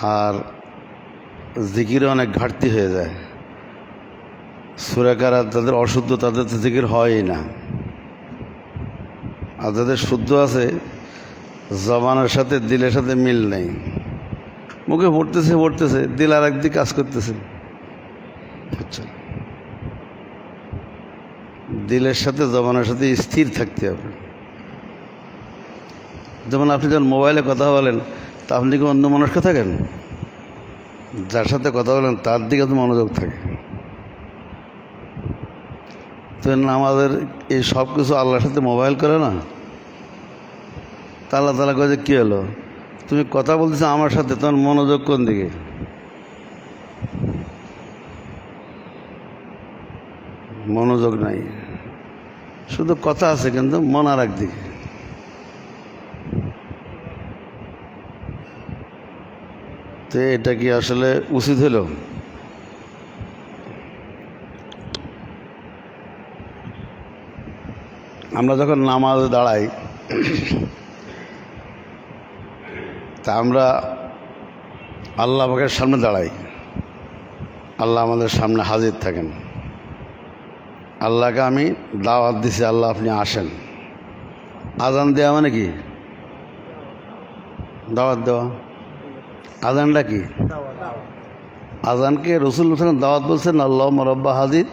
আর জিকিরে অনেক ঘাটতি হয়ে যায়। সুরাকারা তাদের অশুদ্ধ তাদের তো জিকির হয়ই না। আর যাদের শুদ্ধ আছে, জবানের সাথে, দিলের সাথে মিল নেই। মুখে পড়তেছে পড়তেছে, দিল আর একদিক কাজ করতেছে। আচ্ছা। দিলের সাথে, জবানের সাথে স্থির থাকতে হবে। যেমন আপনি যখন মোবাইলে কথা বলেন তা আপনি কি অন্য মানুষকে থাকেন? যার সাথে কথা বলেন, তার দিকে তো মনোযোগ থাকে। তো আমাদের এই সব কিছু আল্লাহর সাথে মোবাইল করে না। তা আল্লাহ তালা কাছে কী হলো? তুমি কথা বলতেছো আমার সাথে, তোমার মনোযোগ কোন দিকে? মনোযোগ নাই। শুধু কথা আছে, কিন্তু মন আর একদিকে তো এটা কি আসলে উচিত হলো? আমরা যখন নামাজে দাঁড়াই, তা আমরা আল্লাহ পাকের সামনে দাঁড়াই। আল্লাহ আমাদের সামনে হাজির থাকেন। আল্লাহকে আমি দাওয়াত দিছি, আল্লাহ আপনি আসেন। আজান দেওয়া মানে কি? দাওয়াত দেওয়া। আজানটা কি? আজানকে রসুল হোসেন দাওয়াত বলছেন, আল্লাহ মরব্বা হাজির,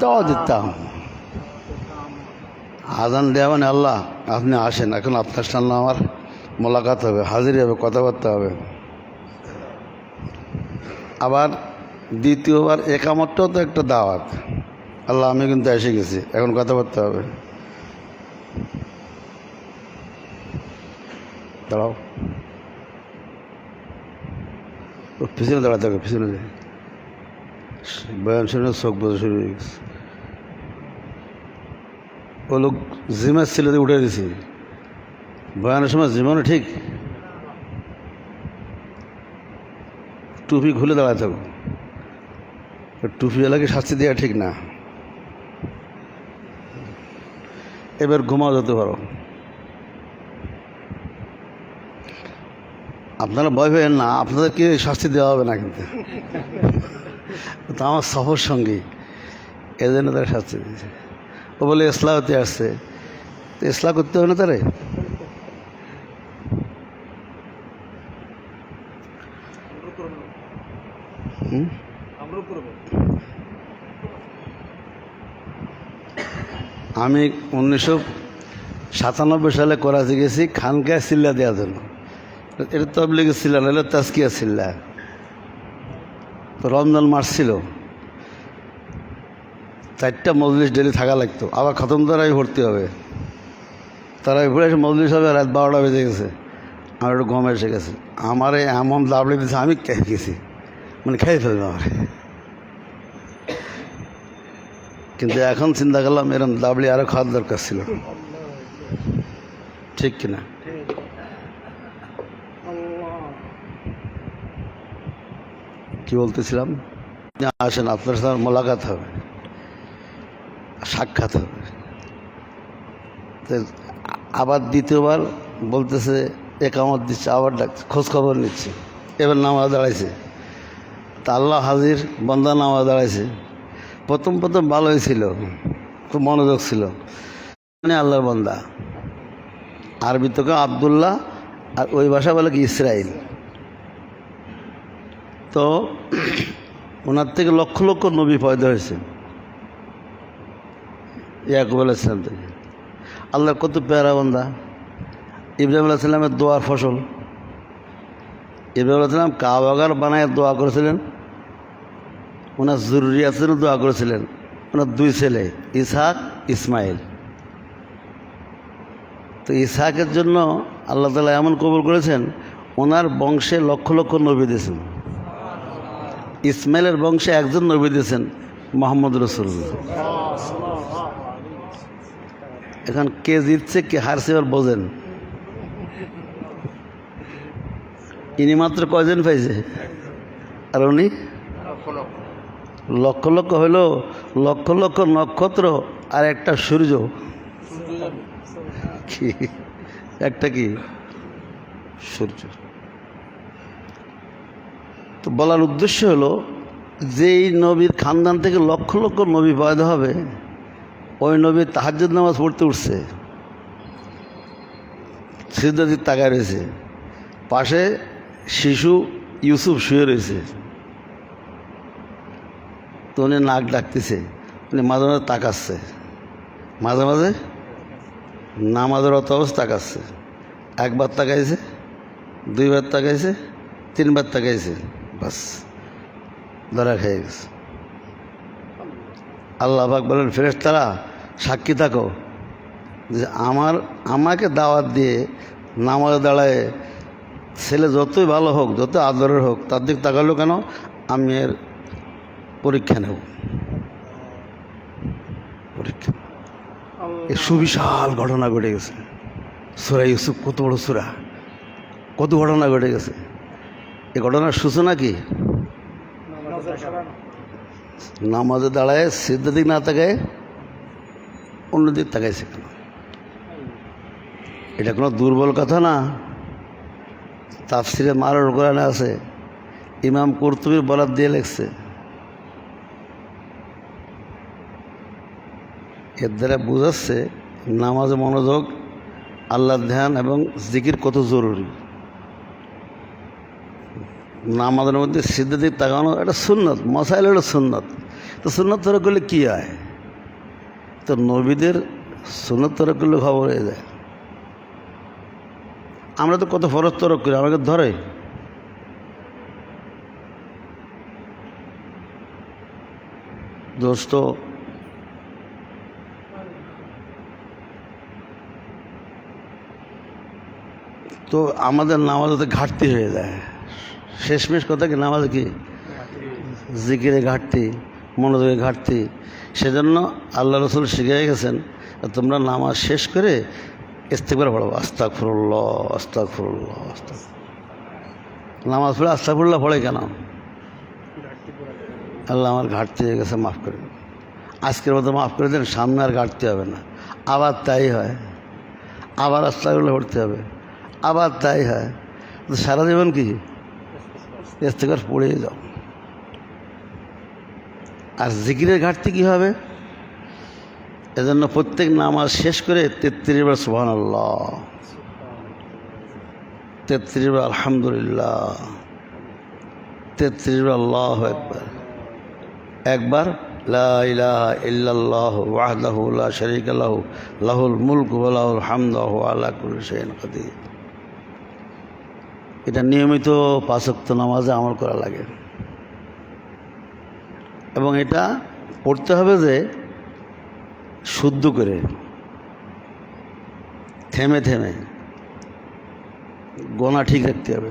দাওয়াত দিতাম আজান দেওয়া মানে আল্লাহ, আপনি আসেন, এখন আপনার সামনে আমার মোলাকাত হবে, হাজির হবে, কথাবার্তা হবে। আবার দ্বিতীয়বার একামতটাও তো একটা দাওয়াত। আল্লাহ, আমি কিন্তু এসে গেছি, এখন কথাবার্তা হবে। দাঁড়াও। পিছনে দাঁড়াতে হবে পিছনে যায় বয়ান শুনে চোখ বোঝা শুরু হয়ে গেছে। ও লোক জিমের ছিল উঠে দিছি। বয়ানের সময় জীবনে ঠিক? টুপি খুলে দাঁড়াতে থাকো। টুপি এলাকে শাস্তি দেওয়া ঠিক না। এবার ঘুমাও যেতে পারো। আপনারা ভয় পেয়েন না, আপনাদেরকে শাস্তি দেওয়া হবে না কিন্তু। তো আমার সফর সঙ্গী এই জন্য তারা শাস্তি দিয়েছে। ও বলে ইসলাম হতে আসছে। তো করতে হবে না তারে? আমি উনিশশো সাতানব্বই সালে করাচি গেছি, খানকায় সিল্লা দেওয়ার জন্য। এটা তবলিগের ছিল না, এটা তাস্কিয়া সিল্লা তো রমজান মাস ছিল। চারটা মজলিস ডেলি থাকা লাগতো। আবার খতম দ্বারাই ভর্তি হবে। তারা ঘুরে এসে মজলিস হবে, রাত বারোটা বেজে গেছে। আমার একটু ঘুম এসে গেছে। আমারে এমন দাবড়ে দিয়েছে আমি খেয়ে গেছি। মানে খেয়ে ফেলবে আমার। কিন্তু এখন চিন্তা করলাম এরকম দাবলি আরও খাওয়ার দরকার ছিল। ঠিক কিনা? কি বলতেছিলাম? আসেন, আপনার সাথে মোলাকাত হবে। সাক্ষাৎ হবে। আবার দ্বিতীয়বার বলতেছে একামত দিচ্ছে। আবার ডাকছে খোঁজ খবর নিচ্ছে। এবার নামাজ দাঁড়াইছে। তা আল্লাহ হাজির, বন্দা নামাজ দাঁড়াইছে। প্রথম প্রথম ভালোই ছিল। খুব মনোযোগ ছিল। মানে আল্লাহর বন্দা। আরবি তোকে আবদুল্লাহ, আর ওই ভাষা বলে কি ইসরায়েল তো ওনার থেকে লক্ষ লক্ষ নবী পয়দা হয়েছে। ইয়াকুব আলাইসালাম থেকে। আল্লাহর কত পেয়ারা বন্দা। ইব্রাহিম আলাইসাল্লামের দোয়ার ফসল। ইব্রাহিম আলাইসাল্লাম কাবাগার বানায় দোয়া করেছিলেন। ওনার জরুরিয়াতের দোয়া করেছিলেন। ওনার দুই ছেলে, ইসহাক, ইসমাইল। তো ইসহাকের জন্য আল্লাহ তালা এমন কবুল করেছেন, ওনার বংশে লক্ষ লক্ষ নবী দিয়েছেন। ইসমাইলের বংশে একজন নবী দিয়েছেন, মোহাম্মদ রসুল্লাহ এখন কে জিতছে, কে হারছে এবার বোঝেন। ইনি মাত্র কয়জন পাইছে? আর উনি? লক্ষ লক্ষ হইল, লক্ষ লক্ষ নক্ষত্র আর একটা সূর্য। একটা কি? সূর্য। তো বলার উদ্দেশ্য হলো, যেই নবীর খানদান থেকে লক্ষ লক্ষ নবী পয়দা হবে, ওই নবীর তাহাজ্জুদ নামাজ পড়তে উঠছে। সিদ্ধাদির তাকায় রয়েছে। পাশে শিশু ইউসুফ শুয়ে রয়েছে। তো উনি নাক ডাকতেছে, উনি মাঝে মাঝে তাকাচ্ছে। মাঝে মাঝে নামাজের অত অবস্থা তাকাচ্ছে। একবার তাকাইছে, দুইবার তাকাইছে, তিনবার তাকাইছে। বাস। ধরা খেয়ে গেছে। আল্লাহ পাক বলেন ফেরেস তারা সাক্ষী থাকো। যে আমার, আমাকে দাওয়াত দিয়ে নামাজে দাঁড়ায় ছেলে যতই ভালো হোক যত আদরের হোক, তার দিক তাকালো কেন? আমি এর পরীক্ষা নেব। পরীক্ষা। এ সুবিশাল ঘটনা ঘটে গেছে। সুরা ইউসুফ, কত বড় সুরা। কত ঘটনা ঘটে গেছে। এ ঘটনার সূচনা কি? নামাজে দাঁড়ায় সিদ্ধ দিক না তাকায় অন্য দিক তাকাইছে কেন এটা কোনো দুর্বল কথা না। তাফসিরে মারার কোরআনে আছে, ইমাম কর্তুবীর বরাদ দিয়ে লেখছে, এর দ্বারা বোঝাচ্ছে নামাজে মনোযোগ আল্লাহ ধ্যান এবং জিকির কত জরুরি। নামাজের মধ্যে সিদ্ধ দিক তাকানো এটা সুন্নত মশাইল হলো সুন্নত। তো সুন্নত তরক করলে কী হয়? তো নবীদের সুন্নত তরক করলে খবর হয়ে যায়। আমরা তো কত ফরজ তরক করি, আমাকে ধরে। দোস্ত, তো আমাদের নামাজতে ঘাটতি হয়ে যায়। শেষমেশ কথা কি? নামাজ কি? জিকিরে ঘাটতি, মনোযোগে ঘাটতি। সেজন্য আল্লাহ রসুল শিখে গেছেন তোমরা নামাজ শেষ করে ইস্তেকবার পড়ো। আস্তাক ফুরুল্লাহ আস্তাক ফুরুল্লাহ আস্তাক নামাজ পড়ে আস্তাক ফুরুল্লাহ পড়ে কেন? আল্লাহ আমার ঘাটতি হয়ে গেছে, মাফ করে আজকের মতো মাফ করে দেন, সামনে আর ঘাটতি হবে না। আবার তাই হয়। আবার আস্তাকগুলো পড়তে হবে। আবার তাই হয়। সারা জীবন কি? ইস্তেকার পড়ে যাও আর জিকিরের ঘাটতি কী হবে? এজন্য প্রত্যেক নামাজ শেষ করে তেত্রিশ বার সুহান আল্লাহ তেত্রিশ বার আলহামদুলিল্লাহ। তেত্রিশ বার আল্লাহ একবার একবার লা ইলাহা ইল্লাল্লাহ ওয়াহদাহু লা শারীকা লাহু, লাহুল মুলকু ওয়া লাহুল হামদু ওয়া হুয়া আলা কুল্লি শাইইন কাদির। এটা নিয়মিত পাঁচক্ত নামাজে আমল করা লাগে। এবং এটা পড়তে হবে যে শুদ্ধ করে, থেমে থেমে, গোনা ঠিক রাখতে হবে।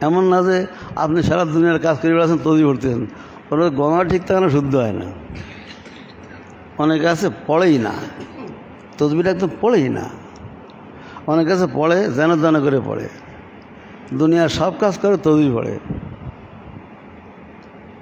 এমন না যে আপনি সারা দুনিয়ার কাজ করে বেড়াচ্ছেন তৈরি করতেছেন। ওর গণা ঠিক থাকানো শুদ্ধ হয় না। অনেকে আছে, পড়েই না। তসবিটা একদম পড়েই না। অনেকে আছে পড়ে, যেন যেন করে পড়ে। দুনিয়ার সব কাজ করে তসবি পড়ে।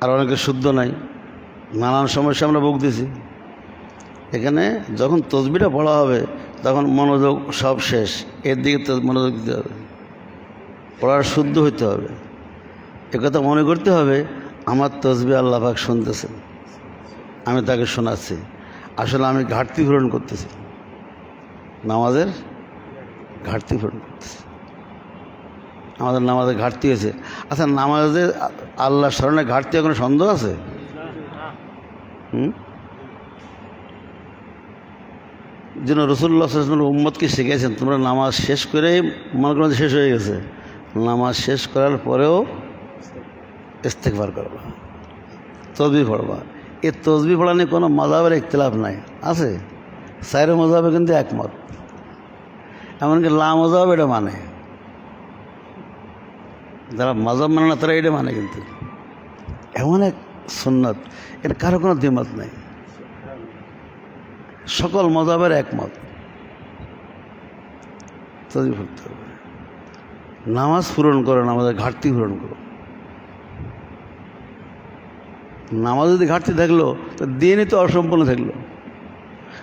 আর অনেকে শুদ্ধ নাই। নানান সমস্যা আমরা ভুগতেছি। এখানে যখন তসবিটা পড়া হবে, তখন মনোযোগ সব শেষ। এর দিকে মনোযোগ দিতে হবে। পড়ার শুদ্ধ হইতে হবে। একথা মনে করতে হবে, আমার তসবি আল্লাহ পাক শুনতেছেন। আমি তাকে শোনাচ্ছি। আসলে আমি ঘাটতি পূরণ করতেছি। নামাজের ঘাটতি পূরণ করতেছি আমাদের নামাজের ঘাটতি হয়েছে আচ্ছা নামাজের আল্লাহ স্মরণে ঘাটতি কোনো সন্দেহ আছে? হুম? যেন রসুল্লাহ উম্মতকে শিখেছেন তোমরা নামাজ শেষ করেই মনে করো শেষ হয়ে গেছে। নামাজ শেষ করার পরেও ইস্তেকবার করবা তসবি পড়বা এই তসবি পড়া নিয়ে কোনো মজাবের ইখতলাফ নাই। আছে? সাইরে মজাবে কিন্তু একমত। এমনকি লা মজাব এটা মানে। যারা মজাব মানে না, তারা এটা মানে কিন্তু। এমন এক সুন্নত এটা কারও কোনো দ্বিমত নেই। সকল মজাবের একমত। তসবি পড়তে হবে। নামাজ পূরণ করো, নামাজের ঘাটতি পূরণ করো। নামাজ যদি ঘাটতি থাকল, তো দিনই তো অসম্পূর্ণ থাকল।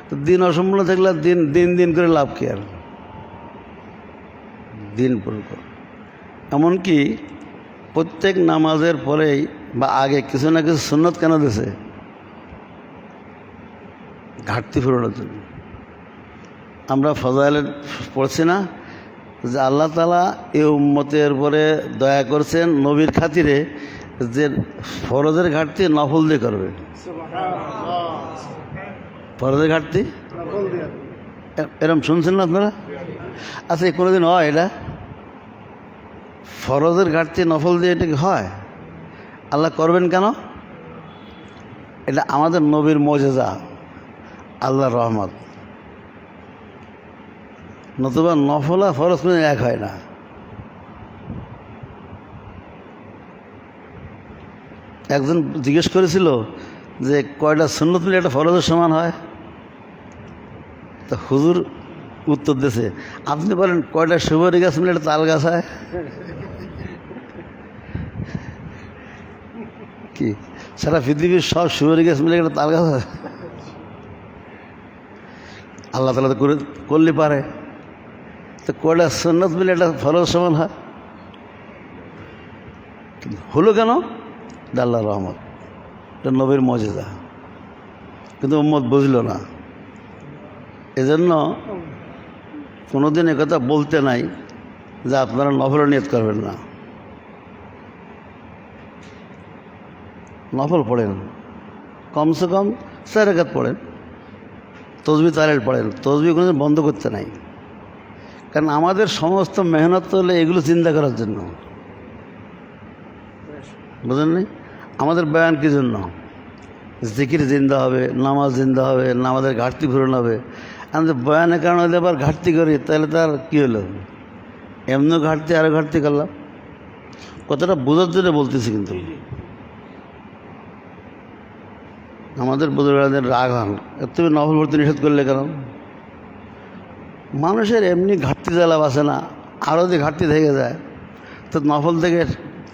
তো দিন অসম্পূর্ণ থাকলে দিন দিন দিন করে লাভ কি আর? দিন করো। এমনকি প্রত্যেক নামাজের পরেই বা আগে কিছু না কিছু সুন্নত কেন দিছে? ঘাটতি পূরণের জন্য। আমরা ফজাইলে পড়ছি না যে আল্লাহ তালা এই উম্মতের উপরে দয়া করছেন নবীর খাতিরে যে ফরজের ঘাটতি নফল দিয়ে করবে। ফরজের ঘাটতি? এরম শুনছেন না আপনারা? আচ্ছা এ কোনোদিন হয় এটা? ফরজের ঘাটতি নফল দিয়ে এটা হয়? আল্লাহ করবেন কেন? এটা আমাদের নবীর মজেজা। আল্লাহ রহমত। নতুবা নফল আর ফরজ কোনো এক হয় না। একজন জিজ্ঞেস করেছিল যে কয়টা সুন্নত মিলে একটা ফরজের সমান হয়? তা হুজুর উত্তর দিয়েছে। আপনি বলেন, কয়টা সুপারি গাছ মিলে তাল গাছ হয়? কি? সারা পৃথিবীর সব সুপারি গাছ মিলে একটা তাল গাছ হয়? আল্লাহ তালা তো করে করলে পারে। তো কয়টা সন্ন্যত মিলে একটা ফরজ সমান হয়? হলো কেন? আল্লাহ রহমত। এটা নবীর মজেদা কিন্তু উম্মত বুঝলো না। এজন্য কোনোদিন একথা বলতে নাই যে আপনারা নফল নিয়ত করবেন না। নফল পড়েন। কমসে কম চার রেখাত পড়েন। তসবি তালেল পড়েন। তসবি কোনো বন্ধ করতে নাই। কারণ আমাদের সমস্ত মেহনত হলে এগুলো চিন্তা করার জন্য। বুঝলেন? আমাদের বয়ান কী জন্য? জিকির জিন্দা হবে, নামাজ জিন্দা হবে, নামাজের ঘাটতি পূরণ হবে। আমাদের বয়ানের কারণে হলে আবার ঘাটতি করি তাহলে তার কী হলো? এমনিও ঘাটতি আরও ঘাটতি করলাম। কতটা বোঝার জন্য বলতেছি কিন্তু। আমাদের বুজুর্গদের রাগ হন তুমি নভল ভর্তি নিষেধ করলে কেন? মানুষের এমনি ঘাটতি জ্বালা বাসে না আরও যে ঘাটতি থেকে যায় তো নফল থেকে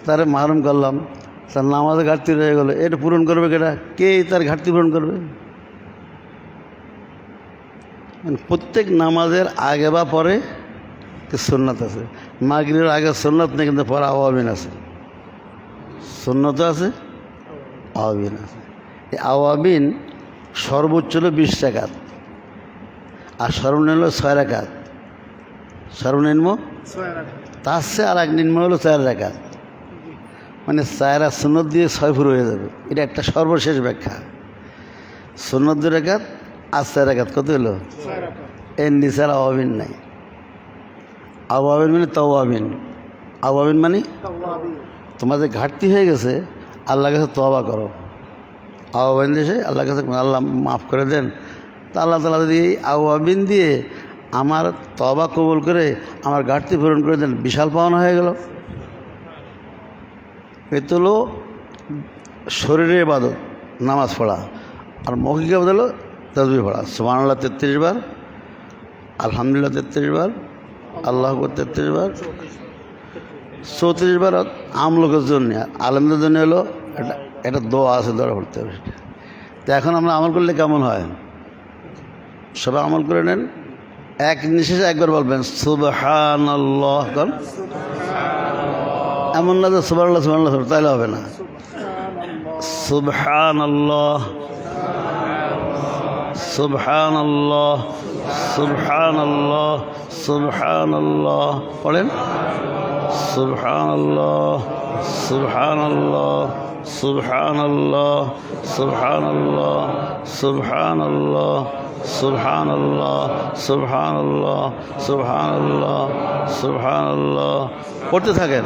তারে মারুম করলাম তার নামাজে ঘাটতি রয়ে গেলো। এটা পূরণ করবে কেটা? কে তার ঘাটতি পূরণ করবে? প্রত্যেক নামাজের আগে বা পরে সুন্নাত আছে? মাগরির আগে সুন্নাত নেই কিন্তু পরে আওয়াবিন আছে। সুন্নত আছে? আওয়াবিন আছে। এই আওয়াবিন সর্বোচ্চ হলো বিশ টাকাত আর সর্বনিম্ন হলো ছয় রাকাত। সর্বনিম্ন? তার চেয়ে আর এক নিম্ন হলো চার রাকাত। মানে চার আর সুন্নত দিয়ে ছয় ফুর হয়ে যাবে। এটা একটা সর্বশেষ ব্যাখ্যা। সুন্নত দুই রেখাত আর রেখাত কত হলো এর নিচের আওয়াবিন নাই। আওয়াবিন মানে তওয়াবিন। আওয়াবিন মানে তোমাদের ঘাটতি হয়ে গেছে, আল্লাহর কাছে তওবা করো। আওয়াবিন দেশে আল্লাহর কাছে আল্লাহ মাফ করে দেন। তা আল্লাহ তালা যদি এই আওয়াবিন দিয়ে আমার তবা কবুল করে, আমার ঘাটতি পূরণ করে দেন, বিশাল পাওনা হয়ে গেল। এতে হলো শরীরের ইবাদত, নামাজ পড়া। আর মৌখিক ইবাদত হলো তসবি পড়া। সুমান আল্লাহ তেত্রিশ বার, আলহামদুলিল্লাহ তেত্রিশ বার, আল্লাহ তেত্রিশ বার, চৌত্রিশ বার আমলোকের জন্য। আলমদের জন্য হলো এটা এটা দোয়া আছে, দোয়া পড়তে হবে তো এখন আমরা আমল করলে কেমন হয়? সবাই আমল করে নেন। এক নিঃশেষে একবার বলবেন সুবহান আল্লাহ এমন না যে সুবাহ সুবাহ তাহলে হবে না। সুবহান আল্লাহ সুবহান আল্লাহ সুবহান আল্লাহ সুবহান আল্লাহ পড়েন? সুবহান আল্লাহ সুবহান আল্লাহ সুবহান আল্লাহ সুবহান আল্লাহ সুবহান আল্লাহ سبحان الله سبحان الله سبحان الله سبحان الله পড়তে থাকেন?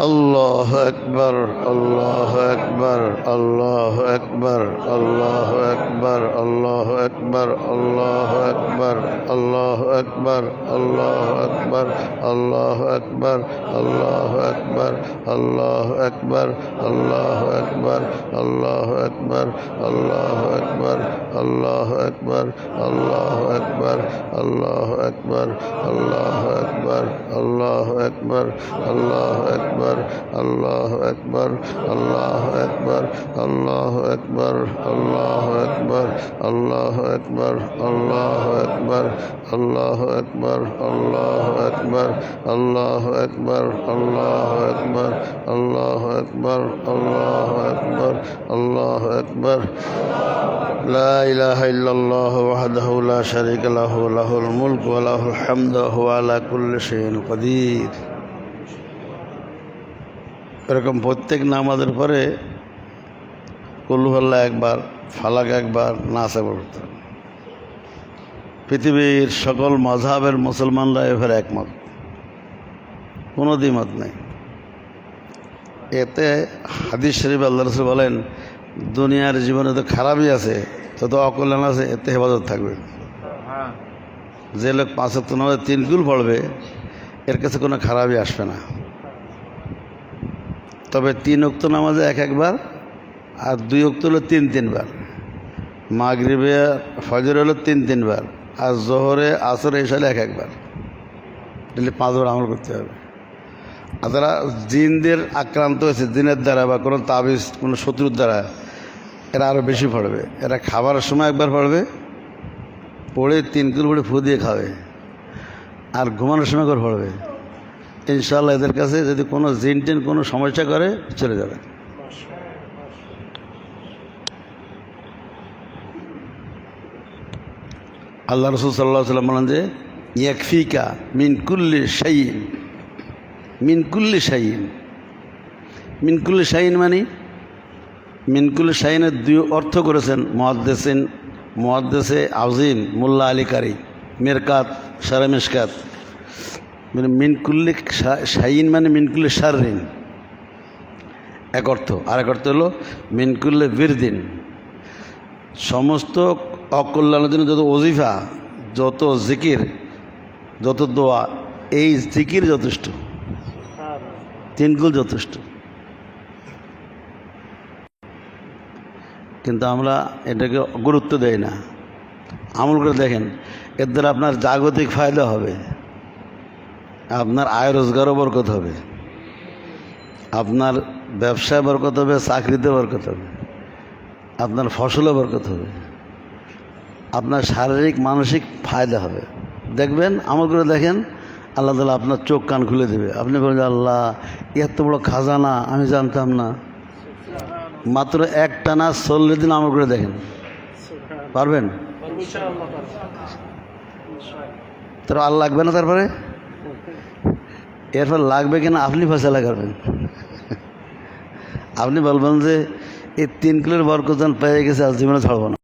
আল্লাহ আকবর আল্লাহ আকবর আল্লাহ আকবর আল্লাহ আকবর আল্লাহ আকবর আল্লাহ আকবর আল্লাহ আকবর আল্লাহ আকবর আল্লাহ আকবর আল্লাহ আকবর আল্লাহ আকবর আল্লাহ আকবর আল্লাহ আকবর আল্লাহ আকবর আল্লাহ আকবর আল্লাহ আকবর আল্লাহ আকবর আল্লাহ আকবর আল্লাহ আকবর আল্লাহ أكبر الله أكبر الله أكبر الله أكبر الله أكبر الله أكبر الله أكبر الله أكبر الله أكبر الله أكبر الله أكبر الله أكبر الله أكبر الله أكبر لا إله إلا الله وحده لا شريك له له الملك وله الحمد وهو على كل شيء قدير এরকম প্রত্যেক নামাজের পরে কুল্লুহল্লা একবার ফালাক একবার নাচে পড়ত পৃথিবীর সকল মজাবের মুসলমানরা এবার একমত। কোনো দ্বিমত নেই। এতে হাদিস শরীফ আল্লাহ রসুল বলেন দুনিয়ার জীবনে তো খারাপই আছে তত অকল্যাণ আছে এতে হেফাজত থাকবে। যে লোক পাঁচ নামাজে তিন গুল পড়বে এর কাছে কোনো খারাপই আসবে না। তবে তিন অক্ত নামাজে এক একবার, আর দুই অক্ত হলো তিন তিনবার। মাগরিবে ফজর হলো তিন তিনবার, আর জোহরে আসরে এসালে এক একবার। ডেলি পাঁচবার আমল করতে হবে। আর তারা জিনদের আক্রান্ত হয়েছে দিনের দ্বারা বা কোনো তাবিজ, কোনো শত্রুর দ্বারা, এরা আরও বেশি পড়বে। এরা খাবারের সময় একবার পড়বে, পড়ে তিন কিলো পড়ে ফু দিয়ে খাবে, আর ঘুমানোর সময় করে পড়বে। ইনশাল্লাহ এদের কাছে যদি কোনো জিন টিন কোনো সমস্যা করে, চলে যাবে। আল্লাহ রসুল সাল্লাহ সাল্লাম বলেন যে, ইয়াকফিকা মিনকুল্লি শাইন মিনকুল্লি শাইন মিনকুল্লি শাইন মানে মিনকুল্লি শাইনের দুই অর্থ করেছেন, মহাদ্দেসিন, মহাদ্দেসে আজিম মোল্লা আলী কারি, মেরকাত, সারা মেশকাত। মানে মিনকুল্লি শাইন মানে মিনকুল্লি সারিন এক অর্থ। আর এক অর্থ হলো মিনকুল্লে বীরদিন সমস্ত অকল্যাণের জন্য যত অজিফা যত জিকির, যত দোয়া, এই জিকির যথেষ্ট। তিনগুল যথেষ্ট। কিন্তু আমরা এটাকে গুরুত্ব দেই না। আমল করে দেখেন, এর দ্বারা আপনার জাগতিক ফায়দা হবে। আপনার আয় রোজগারও বরকত হবে। আপনার ব্যবসায় বরকত হবে চাকরিতে বরকত হবে। আপনার ফসলও বরকত হবে। আপনার শারীরিক মানসিক ফায়দা হবে। দেখবেন আমার করে দেখেন আল্লাহ তালা আপনার চোখ কান খুলে দেবে। আপনি বলেন আল্লাহ এত বড় খাজানা আমি জানতাম না। মাত্র এক টানা চল্লিশ দিন আমার করে দেখেন। পারবেন? তোর আল্লাহ লাগবে না তারপরে? এরপর লাগবে কিনা আপনি ফসলা করবেন। আপনি বলবেন যে এই তিন কিলোর বরকজন পেয়ে গেছে আজ জীবনে ছাড়বো না।